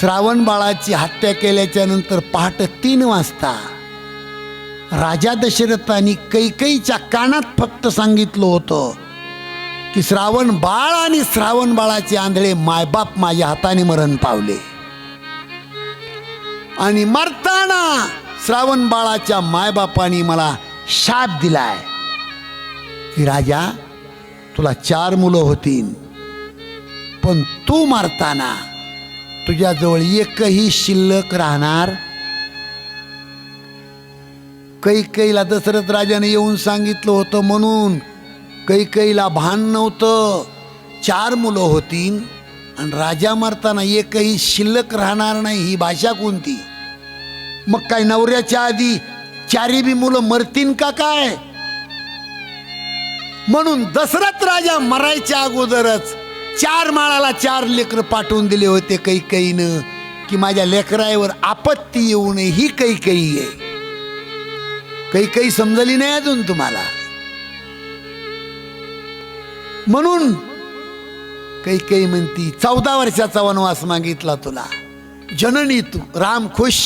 श्रावण बाळाची हत्या केल्याच्यानंतर पहाटे तीन वाजता राजा दशरथांनी कैकईच्या कानात फक्त सांगितलं होतं की श्रावण बाळ आणि श्रावण बाळाचे आंधळे मायबाप माझ्या हाताने मरण पावले. आणि मरताना श्रावण बाळाच्या मायबापाने मला शाप दिलाय की राजा तुला चार मुलं होतील पण तू मारताना तुझ्याजवळ एकही शिल्लक राहणार? कैकईला दशरथ राजाने येऊन सांगितलं होतं म्हणून. कैकईला भान नव्हतं. चार मुलं होती आणि राजा मरताना एकही शिल्लक राहणार नाही ही भाषा कोणती? मग काय नवऱ्याच्या आधी चारी बी मुलं मरतीन का काय? म्हणून दशरथ राजा मरायच्या अगोदरच चार माळाला चार लेकरं पाठवून दिले होते कैकईनं की माझ्या लेकरावर आपत्ती येऊ नये ही कैकई आहे. कैकई समजली नाही अजून तुम्हाला? म्हणून कैकई म्हणती चौदा वर्षाचा वनवास मागितला तुला. जननी तू राम खुश.